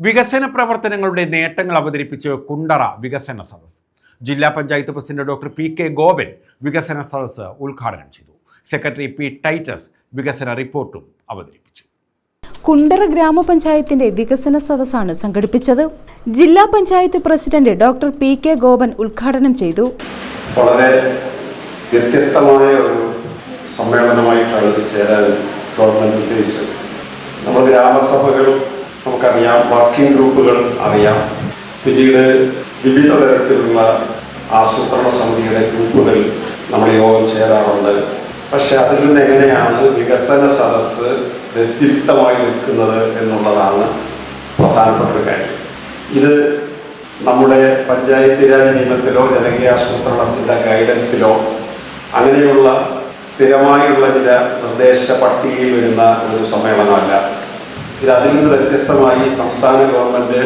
വികസന പ്രവർത്തനങ്ങളുടെ നേട്ടങ്ങൾ അവതരിപ്പിച്ച് കുണ്ടറ വികസന സദസ് ജില്ലാ panchayat president doctor P K Gopan വികസന സദസ് ഉദ്ഘാടനം ചെയ്തു. സെക്രട്ടറി പി ടൈറ്റസ് വികസന റിപ്പോർട്ടും അവതരിപ്പിച്ചു. കുണ്ടറ ഗ്രാമപഞ്ചായത്തിന്റെ വികസന സദസ്സാണ് സംഘടിപ്പിച്ചത്. ജില്ലാ panchayat president doctor P K Gopan ഉദ്ഘാടനം ചെയ്തു. വളരെ വ്യത്യസ്തമായ ഒരു സമ്മേളനമായിട്ടാണ് ഇത് ചേരാൻ ഗവൺമെന്റ് ഉദ്ദേശിച്ചത്. നമ്മൾ ഗ്രാമസഭകൾ നമുക്കറിയാം വർക്കിംഗ് ഗ്രൂപ്പുകൾ അറിയാം. പിന്നീട് വിവിധ തരത്തിലുള്ള ആസൂത്രണ സമിതിയുടെ ഗ്രൂപ്പുകൾ നമ്മൾ യോഗം ചേരാറുണ്ട്. പക്ഷെ അതിൽ നിന്ന് എങ്ങനെയാണ് വികസന സദസ്സ് വ്യത്യസ്തമായി നിൽക്കുന്നത് എന്നുള്ളതാണ് പ്രധാനപ്പെട്ട ഒരു കാര്യം. ഇത് നമ്മുടെ പഞ്ചായത്ത് രാജ് നിയമത്തിലോ ജനകീയ ആസൂത്രണത്തിന്റെ ഗൈഡൻസിലോ അങ്ങനെയുള്ള സ്ഥിരമായുള്ള ചില നിർദ്ദേശ പട്ടികയിൽ വരുന്ന ഒരു സമ്മേളനമല്ല. ഇത് അതിൽ നിന്ന് വ്യത്യസ്തമായി സംസ്ഥാന ഗവൺമെന്റ്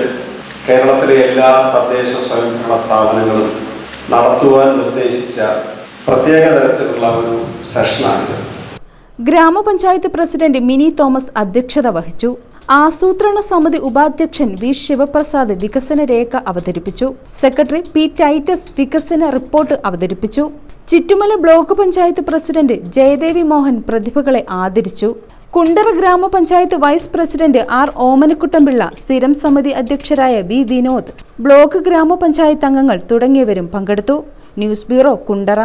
കേരളത്തിലെ എല്ലാ തദ്ദേശ സ്വയംഭരണ സ്ഥാപനങ്ങളും നടത്തുവാൻ നിർദ്ദേശിച്ച പ്രത്യേക തരത്തിലുള്ള ഒരു സെഷനാണിത്. ഗ്രാമപഞ്ചായത്ത് പ്രസിഡന്റ് മിനി തോമസ് അധ്യക്ഷത വഹിച്ചു. ആസൂത്രണ സമിതി ഉപാധ്യക്ഷൻ വി ശിവപ്രസാദ് വികസന രേഖ അവതരിപ്പിച്ചു. സെക്രട്ടറി പി ടൈറ്റസ് വികസന റിപ്പോർട്ട് അവതരിപ്പിച്ചു. ചിറ്റുമല ബ്ലോക്ക് പഞ്ചായത്ത് പ്രസിഡന്റ് ജയദേവി മോഹൻ പ്രതിഭകളെ ആദരിച്ചു. കുണ്ടറ ഗ്രാമപഞ്ചായത്ത് വൈസ് പ്രസിഡന്റ് ആർ ഓമനക്കുട്ടമ്പിള്ള സ്ഥിരം സമിതി അധ്യക്ഷരായ വി വിനോദ് ബ്ലോക്ക് ഗ്രാമപഞ്ചായത്ത് അംഗങ്ങൾ തുടങ്ങിയവരും പങ്കെടുത്തു. News bureau Kundara.